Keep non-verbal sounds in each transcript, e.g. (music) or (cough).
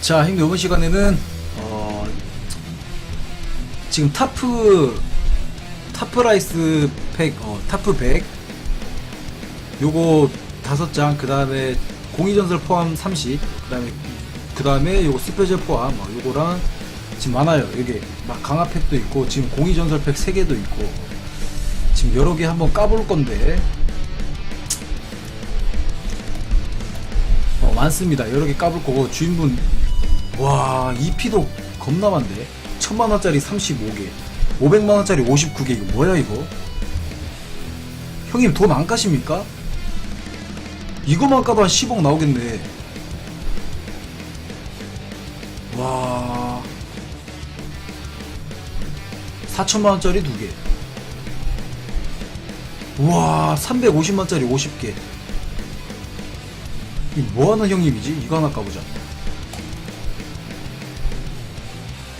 자, 형님 이번 시간에는 어, 지금 타프 타프라이스 팩, 어, 타프 100 요거 다섯 장, 그 다음에 공이전설 포함 30, 그 다음에 그 다음에 요거 스페셜 포함, 어, 요거랑 지금 많아요. 여기 막 강화 팩도 있고 지금 공이전설 팩 3개도 있고 지금 여러 개 한번 까볼 건데 어, 많습니다. 여러 개 까볼 거고 주인분 와 EP도 겁나 많네. 천만 원짜리 35개, 500만 원짜리 59개 이거 뭐야 이거? 형님 돈 안 까십니까? 이거만 까도 한 10억 나오겠네. 와 4천만 원짜리 두 개. 우와 350만 원짜리 50개. 이 뭐하는 형님이지? 이거 하나 까보자.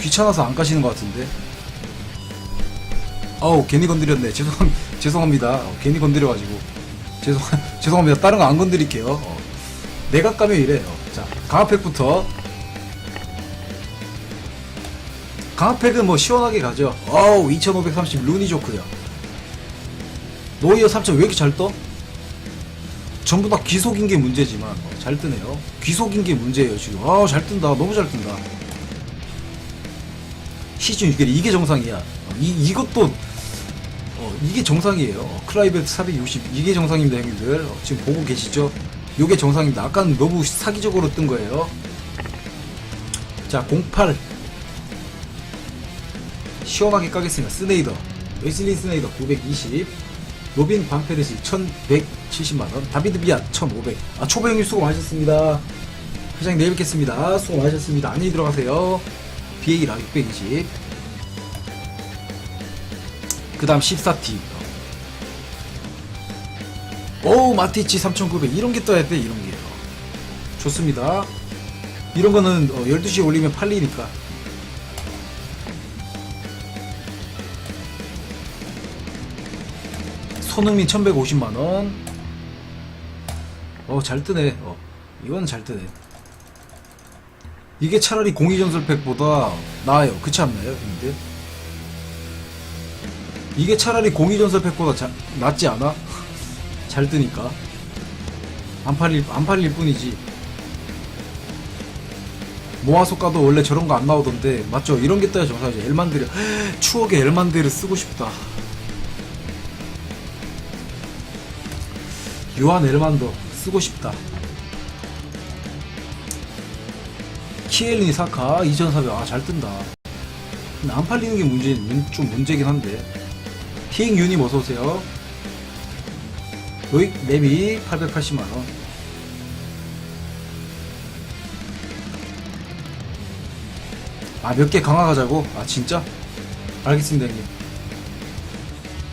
귀찮아서 안 까시는 것 같은데. 아우 괜히 건드렸네. 죄송 (laughs) 죄송합니다. 어, 괜히 건드려가지고 죄송 (laughs) 죄송합니다. 다른 거 안 건드릴게요. 어. 내가 까면 이래. 어. 자 강화팩부터. 강화팩은 뭐 시원하게 가죠. 어우 2530 룬이 좋고요. 노이어 3000 왜 이렇게 잘 떠? 전부 다 귀속인 게 문제지만 어, 잘 뜨네요. 귀속인 게 문제예요 지금. 아잘 뜬다. 너무 잘 뜬다. 시즌 6개 이게 정상이야. 어, 이 이것도 어, 이게 정상이에요. 어, 클라이베트 460 이게 정상입니다, 형님들. 어, 지금 보고 계시죠? 요게 정상입니다. 아까는 너무 사기적으로 뜬 거예요. 자, 08 시원하게 까겠습니다. 스네이더 웨슬리 스네이더 920 로빈 반페르시 1170만원 다비드 비아 1500 아, 초보 형님 수고 많으셨습니다. 회장님 내일 뵙겠습니다. 수고 많으셨습니다. 안녕히 들어가세요. BA라 620. 그 다음 14T. 오, 마티치 3900. 이런 게 떠야 돼, 이런 게. 좋습니다. 이런 거는 어, 12시에 올리면 팔리니까. 손흥민 1150만원. 어, 잘 뜨네. 어, 이건 잘 뜨네. 이게 차라리 공이전설팩보다 나아요. 그렇지 않나요, 형님들? 이게 차라리 공이전설팩보다 자, 낫지 않아? (laughs) 잘 뜨니까. 안 팔릴, 안 팔릴 뿐이지. 모아소가도 원래 저런 거 안 나오던데, 맞죠? 이런 게 떠야 정상이죠. 엘만드르. 추억의 엘만드르 쓰고 싶다. 요한 엘만더 쓰고 싶다. 키엘린이 사카 2400. 아, 잘 뜬다. 근데 안 팔리는 게 문제, 문- 좀 문제긴 한데. 티잉 유님 어서오세요. 로익 랩이 880만원. 아, 몇 개 강화 가자고? 아, 진짜? 알겠습니다, 형님.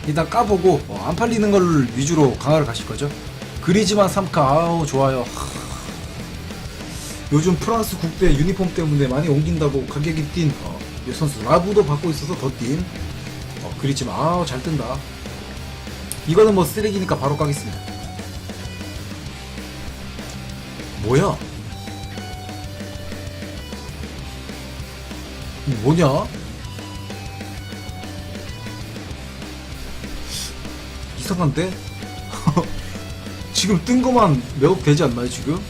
일단 까보고, 어, 안 팔리는 걸 위주로 강화를 가실 거죠? 그리지만 3카, 아우, 좋아요. 하, 요즘 프랑스 국대 유니폼 때문에 많이 옮긴다고 가격이 뛴, 어, 이 선수. 라부도 받고 있어서 더 뛴. 어, 그리지만, 아우, 잘 뜬다. 이거는 뭐 쓰레기니까 바로 까겠습니다. 뭐야? 뭐냐? 이상한데? (laughs) 지금 뜬 거만 몇억 되지 않나요, 지금?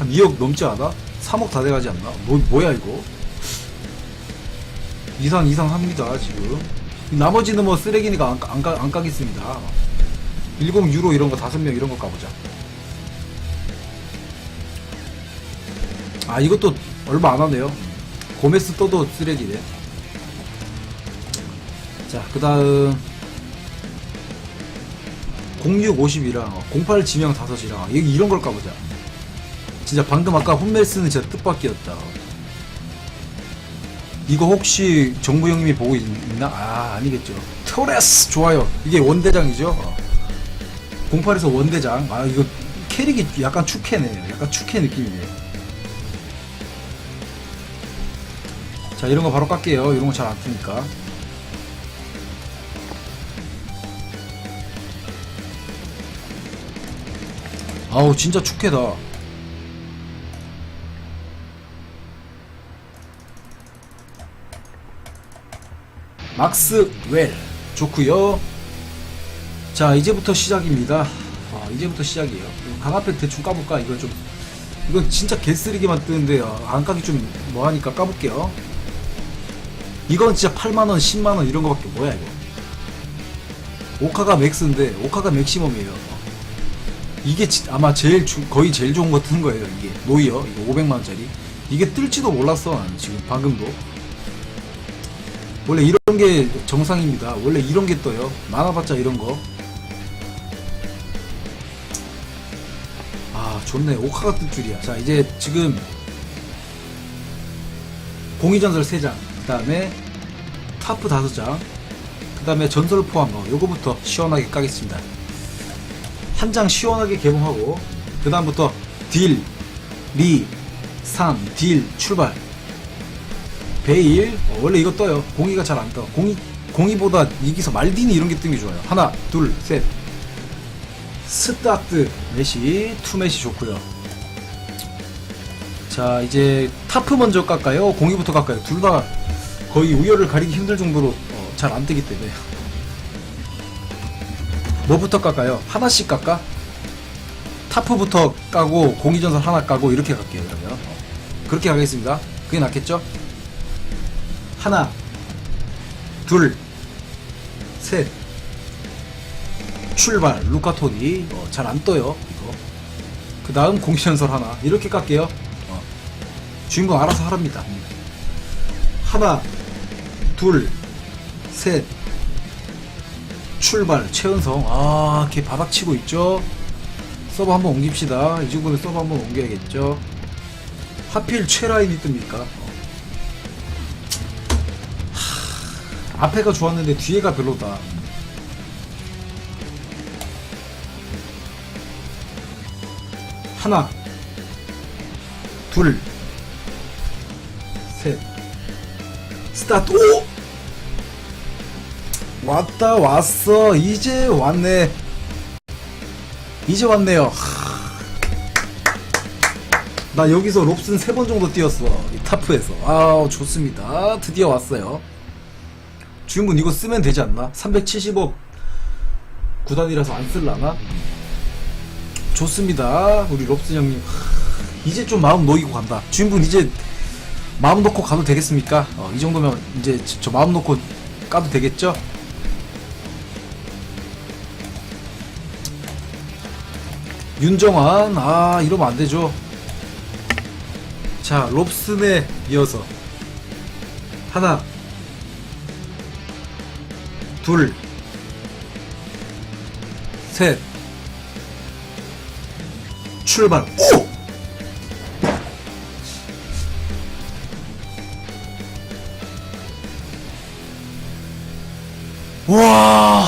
한 2억 넘지 않아? 3억 다 돼가지 않나? 뭐, 뭐야, 이거? 이상, 이상합니다, 지금. 나머지는 뭐 쓰레기니까 안, 까- 안, 까, 안 까겠습니다. 10 유로 이런 거 5명 이런 거 까보자. 아, 이것도 얼마 안 하네요. 고메스 떠도 쓰레기네. 자, 그 다음. 0650이랑 08 지명 5이랑 여기 이런 걸 까보자. 진짜 방금 아까 홈멜스는 진짜 뜻밖이었다. 이거 혹시 정부 형님이 보고 있, 나 아, 아니겠죠. 토레스! 좋아요. 이게 원대장이죠? 어. 08에서 원대장. 아, 이거 캐릭이 약간 축캐네. 약간 축캐 느낌이네. 자, 이런 거 바로 깎게요. 이런 거 잘 안 뜨니까. 아우, 진짜 축캐다. 막스웰. 좋구요. 자 이제부터 시작입니다. 아, 이제부터 시작이에요. 강화팩 대충 까볼까? 이거 좀 이건 진짜 개쓰레기만 뜨는데 아, 안 까기 좀 뭐하니까 까볼게요. 이건 진짜 8만원 10만원 이런 거밖에 뭐야 이거? 오카가 맥스인데 오카가 맥시멈이에요. 이게 지- 아마 제일 주- 거의 제일 좋은 거 뜨는 거예요 이게. 노이어 이거 500만원짜리. 이게 뜰지도 몰랐어 난 지금 방금도 원래 이런 게 정상입니다. 원래 이런 게 떠요. 많아봤자 이런 거. 아 좋네. 오카가 뜰 줄이야. 자 이제 지금 공이전설 3장 그 다음에 타프 5장 그 다음에 전설 포함. 거 요거부터 시원하게 까겠습니다. 한 장 시원하게 개봉하고 그 다음부터 딜, 리, 3, 딜, 출발 베일 어, 원래 이거 떠요. 공이가 잘 안 떠. 공이 공이보다 이기서 말디니 이런 게 뜨는 게 좋아요. 하나 둘셋. 스타트 메시 투 메시 좋고요. 자 이제 타프 먼저 깎아요. 공이부터 깎아요. 둘 다 거의 우열을 가리기 힘들 정도로 어, 잘안 뜨기 때문에. 뭐부터 깎아요? 하나씩 깎아? 타프부터 까고 공이전설 하나 까고 이렇게 갈게요 그러면. 어, 그렇게 가겠습니다. 그게 낫겠죠 하나 둘 셋. 출발. 루카토니 어, 잘안 떠요 이거. 그 다음 공시전설 하나. 이렇게 깎게요. 어. 주인공 알아서 하랍니다. 하나 둘 셋. 출발. 최은성. 아 걔 바닥치고 있죠? 서버 한번 옮깁시다. 이 정도면 서버 한번 옮겨야겠죠? 하필 최라인이 뜹니까 앞에가 좋았는데 뒤에가 별로다 하나, 둘, 셋, 스타트. 오! 왔다 왔어. 이제 왔네. 이제 왔네요. 하. 나 여기서 롭슨 세 번 정도 뛰었어. 이 타프에서. 아 좋습니다. 드디어 왔어요. 주인분 이거 쓰면 되지 않나? 370억 구단이라서 안 쓸라나? 좋습니다. 우리 롭스 형님. 하, 이제 좀 마음 놓이고 간다. 주인분 이제 마음 놓고 가도 되겠습니까? 어, 이 정도면 이제 저- 저 마음 놓고 까도 되겠죠? 윤정환, 아, 이러면 안 되죠. 자, 롭슨에 이어서. 하나, 둘, 셋, 출발. 오! 와.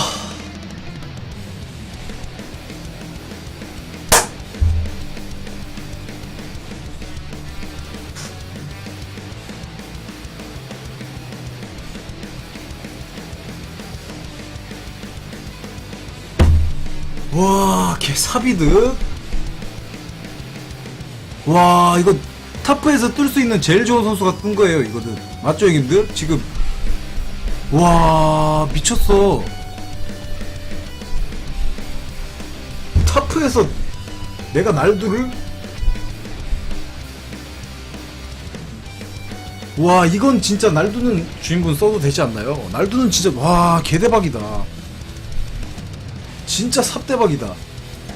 와, 개 사비드. 와, 이거 타프에서 뜰 수 있는 제일 좋은 선수가 뜬 거예요, 이거는. 맞죠, 형님들? 지금. 와, 미쳤어. 타프에서 내가 날두를? 와, 이건 진짜 날두는 주인분 써도 되지 않나요? 날두는 진짜, 와, 개대박이다. 진짜 삽대박이다.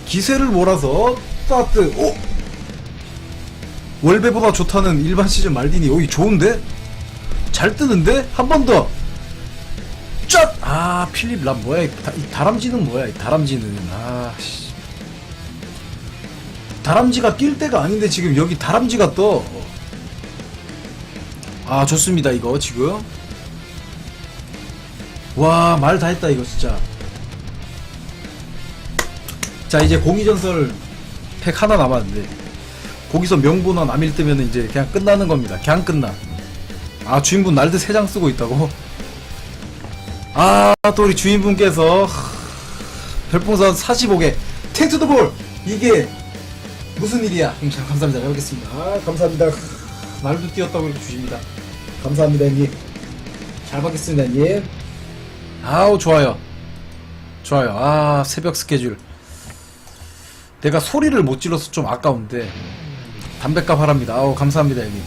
기세를 몰아서 스타트. 오! 월배보다 좋다는 일반 시즌 말디니 여기 좋은데? 잘 뜨는데? 한 번 더. 쫙! 아, 필립 람 뭐야? 이, 다, 이 다람쥐는 뭐야? 이 다람쥐는. 아, 씨. 다람쥐가 낄 때가 아닌데 지금 여기 다람쥐가 떠. 아, 좋습니다, 이거 지금. 와, 말 다 했다, 이거 진짜. 자 이제 공이전설 팩 하나 남았는데 거기서 명분화 남일 뜨면 이제 그냥 끝나는 겁니다. 그냥 끝나. 아 주인분 날드 3장 쓰고 있다고? 아 또 우리 주인분께서 하, 별풍선 45개. 탱투더볼 이게 무슨 일이야? 음, 자, 감사합니다. 잘 먹겠습니다. 아, 감사합니다. 날도 뛰었다고 이렇게 주십니다. 감사합니다 형님. 잘 받겠습니다 형님. 아우 좋아요. 좋아요. 아 새벽 스케줄 내가 소리를 못 질러서 좀 아까운데 담배값 하랍니다. 아우 감사합니다 형님.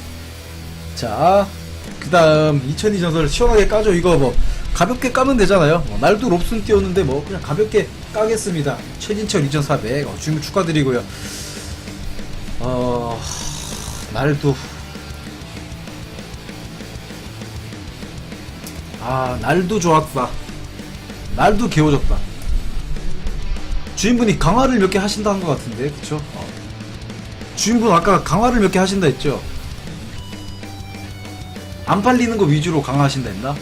자그 다음 2002 전설 시원하게 까죠 이거 뭐 가볍게 까면 되잖아요. 뭐, 날도 롭슨 띄웠는데 뭐 그냥 가볍게 까겠습니다. 최진철 2400 어, 주문 축하드리고요. 어 날도. 아 날도 좋았다. 날도 개워졌다 주인분이 강화를 몇 개 하신다 한것 같은데 그쵸? 어. 주인분 아까 강화를 몇 개 하신다 했죠? 안 팔리는 거 위주로 강화하신다 했나?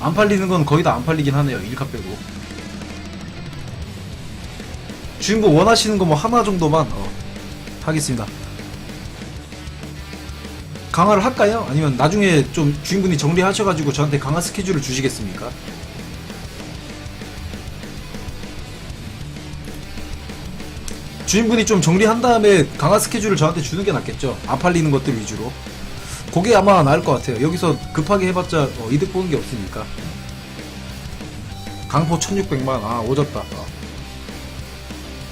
안 팔리는 건 거의 다 안 팔리긴 하네요 1카 빼고 주인분 원하시는 거 뭐 하나 정도만 어, 하겠습니다 강화를 할까요? 아니면 나중에 좀 주인분이 정리하셔가지고 저한테 강화 스케줄을 주시겠습니까? 주인분이 좀 정리한 다음에 강화 스케줄을 저한테 주는 게 낫겠죠. 안 팔리는 것들 위주로. 그게 아마 나을 것 같아요. 여기서 급하게 해봤자 어, 이득 보는 게 없으니까. 강포 1600만, 아, 오졌다. 어.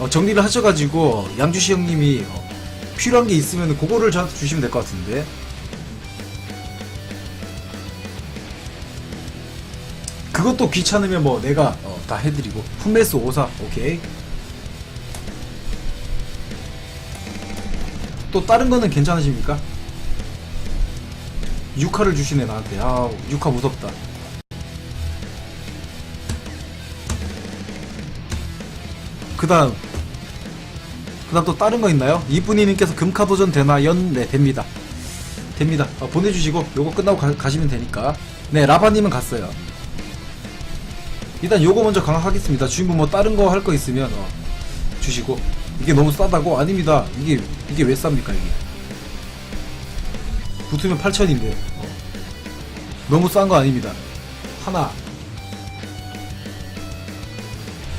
어, 정리를 하셔가지고 양주시 형님이 어, 필요한 게 있으면 그거를 저한테 주시면 될 것 같은데. 그것도 귀찮으면 뭐 내가 어, 다 해드리고 훈메스 54 오케이 또 다른 거는 괜찮으십니까? 6화를 주시네 나한테 아 6화 무섭다 그 다음 그 다음 또 다른 거 있나요? 이쁜이님께서 금카 도전 되나? 연? 네 됩니다 됩니다 어, 보내주시고 요거 끝나고 가, 시면 되니까 네 라바님은 갔어요 일단 요거 먼저 강화하겠습니다 주인분 뭐 다른 거 할 거 있으면 어, 주시고 이게 너무 싸다고? 아닙니다 이게 이게 왜 쌉니까 이게 붙으면 8천인데 어. 너무 싼 거 아닙니다 하나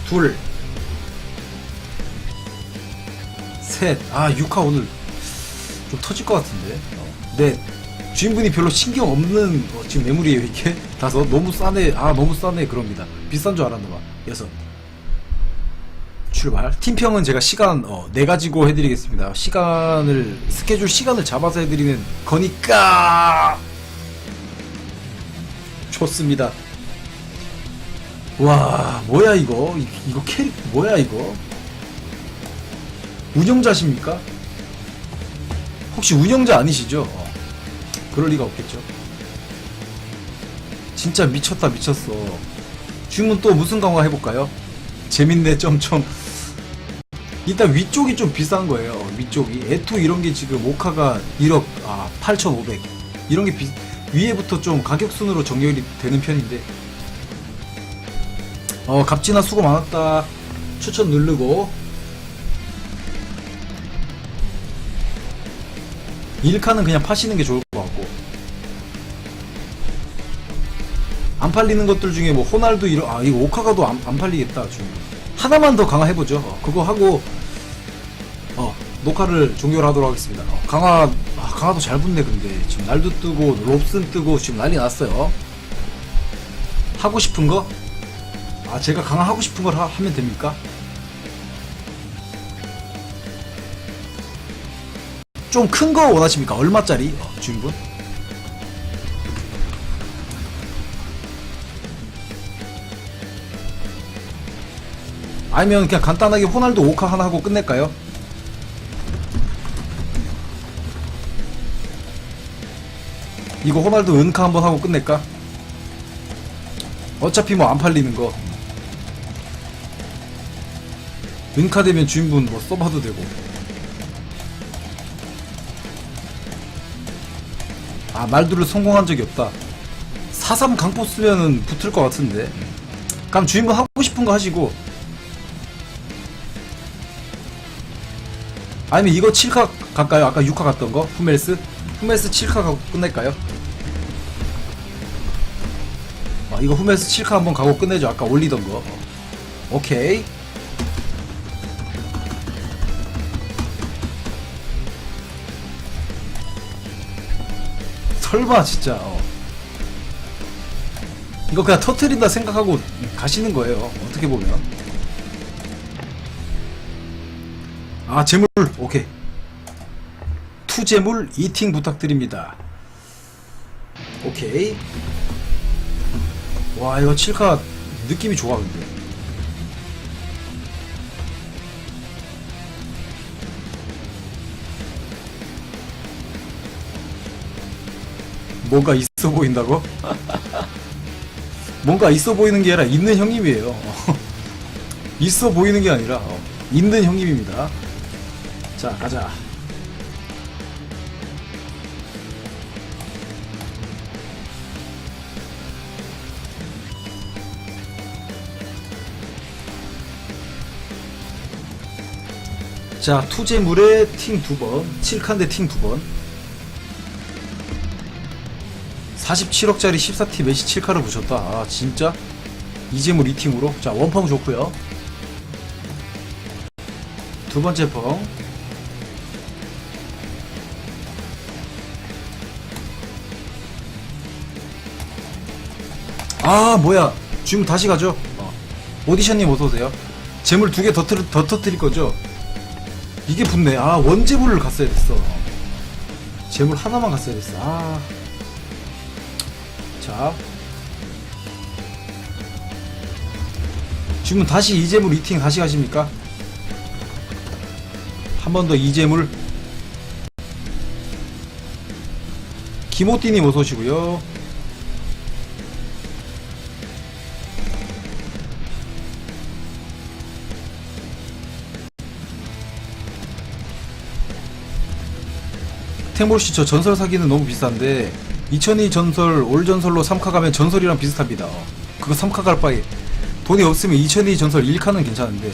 둘 셋. 아, 6화 오늘 좀 터질 것 같은데. 어. 넷. 주인분이 별로 신경 없는 어, 지금 매물이에요, 이게. (laughs) 다섯. 너무 싸네. 아, 너무 싸네. 그럽니다. 비싼 줄 알았나 봐. 여섯. 출발. 팀평은 제가 시간, 어, 네 가지고 해드리겠습니다. 시간을, 스케줄 시간을 잡아서 해드리는 거니까! 좋습니다. 와, 뭐야, 이거? 이, 이거 캐릭, 뭐야, 이거? 운영자십니까? 혹시 운영자 아니시죠? 어, 그럴 리가 없겠죠. 진짜 미쳤다 미쳤어. 주문 또 무슨 강화 해볼까요? 재밌네 점점. 일단 위쪽이 좀 비싼 거예요. 어, 위쪽이 에토 이런 게 지금 오카가 1억 아 8,500 이런 게 비, 위에부터 좀 가격 순으로 정렬이 되는 편인데. 어 갑진아 수고 많았다. 추천 누르고 1카는 그냥 파시는 게 좋을 것 같고 안 팔리는 것들 중에 뭐 호날두 이런 아 이거 오카가도 안, 안 팔리겠다 지금 하나만 더 강화해보죠 어, 그거 하고 어 녹화를 종료를 하도록 하겠습니다 어, 강화 아, 강화도 잘 붙네 근데 지금 날도 뜨고 롭슨 뜨고 지금 난리 났어요 하고 싶은 거? 아 제가 강화하고 싶은 걸 하, 하면 됩니까? 좀 큰 거 원하십니까? 얼마짜리? 어, 주인분? 아니면 그냥 간단하게 호날두 5카 하나 하고 끝낼까요? 이거 호날두 은카 한번 하고 끝낼까? 어차피 뭐 안 팔리는 거. 은카 되면 주인분 뭐 써봐도 되고. 아 말두를 성공한 적이 없다. 4-3 강포 쓰면은 붙을 것 같은데. 그럼 주인분 하고 싶은 거 하시고 아니면 이거 7카 갈까요? 아까 6카 갔던 거? 후멜스? 후멜스 7카 가고 끝낼까요? 아, 이거 후멜스 7카 한번 가고 끝내죠 아까 올리던 거 오케이 설마 진짜 어. 이거 그냥 터트린다 생각하고 가시는 거예요. 어떻게 보면. 아, 재물, 오케이. 투재물 이팅 부탁드립니다. 오케이. 와, 이거 7카 느낌이 좋아, 근데. 뭔가 있어 보인다고? (laughs) 뭔가 있어 보이는 게 아니라 있는 형님이에요. (laughs) 있어 보이는 게 아니라 어, 있는 형님입니다. 자, 가자. 자, 투제물에 팀두 번, 7칸대 팀두 번. 47억짜리 14T 메시 7카를 붙였다. 아, 진짜? 이재물 2팀으로? 자, 원펑 좋고요 두 번째 펑. 아, 뭐야. 지금 다시 가죠. 어. 오디션님 어서오세요. 재물 두 개 더, 터뜨릴 거죠? 이게 붙네. 아, 원재물을 갔어야 됐어. 재물 하나만 갔어야 됐어. 아. 자. 지금 다시 이재물 이팅 다시 가십니까? 한 번 더 이재물. 김호띠님 어서 오시고요. 탱볼씨 저 전설 사기는 너무 비싼데 2002 전설 올 전설로 3카 가면 전설이랑 비슷합니다. 어. 그거 3카 갈 바에 돈이 없으면 2002 전설 1카는 괜찮은데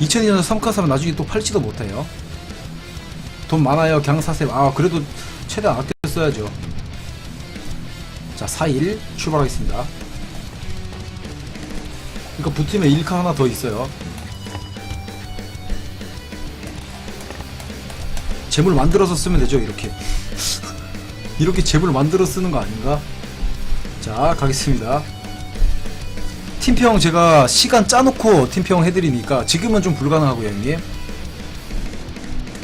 2002 전설 3카 사면 나중에 또 팔지도 못해요. 돈 많아요 사세요. 아 그래도 최대한 아껴 써야죠. 자 4일 출발하겠습니다. 이거 붙으면 1카 하나 더 있어요 재물 만들어서 쓰면 되죠 이렇게. 이렇게 재물 만들어 쓰는 거 아닌가? 자 가겠습니다. 팀평 제가 시간 짜놓고 팀평 해드리니까 지금은 좀 불가능하고요 형님.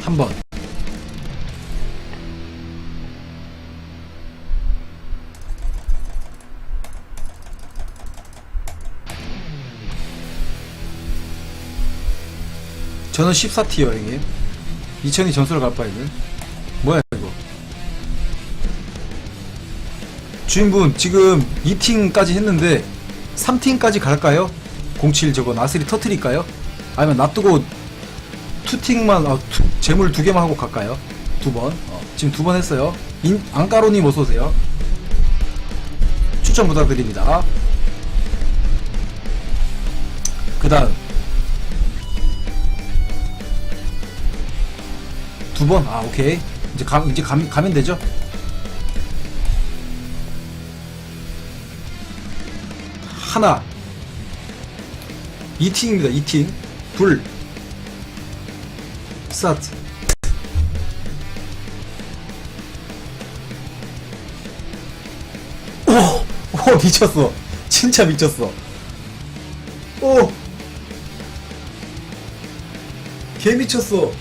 한번. 저는 14티요 형님 2002 전설 갈 바에 는 뭐야 이거? 주인분 지금 2팀까지 했는데 3팀까지 갈까요? 07 저거 나스리 터트릴까요? 아니면 놔두고 투팀만 아, 투- 재물 두 개만 하고 갈까요? 두번? 어, 지금 두 번 했어요. 인, 안까로님 어서오세요. 추천 부탁드립니다. 그 다음 두 번? 아, 오케이. 이제 가, 이제 가, 가면 되죠? 하나. 이팀입니다이팀 둘. 스타트. 오! 오, 미쳤어. 진짜 미쳤어. 오! 개 미쳤어.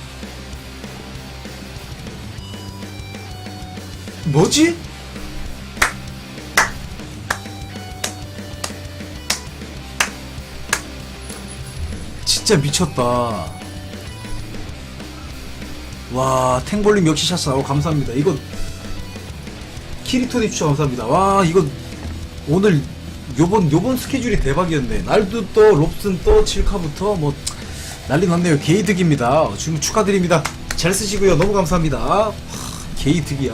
뭐지? 진짜 미쳤다. 와, 탱볼님 역시 샷 나고 감사합니다. 이거 키리토님 추천 감사합니다. 와, 이거 오늘 요번 요번 스케줄이 대박이었네. 날도 또 롭슨 또 7카부터 뭐 난리 났네요. 게이득입니다. 지금 축하드립니다. 잘 쓰시고요. 너무 감사합니다. 하, 게이득이야.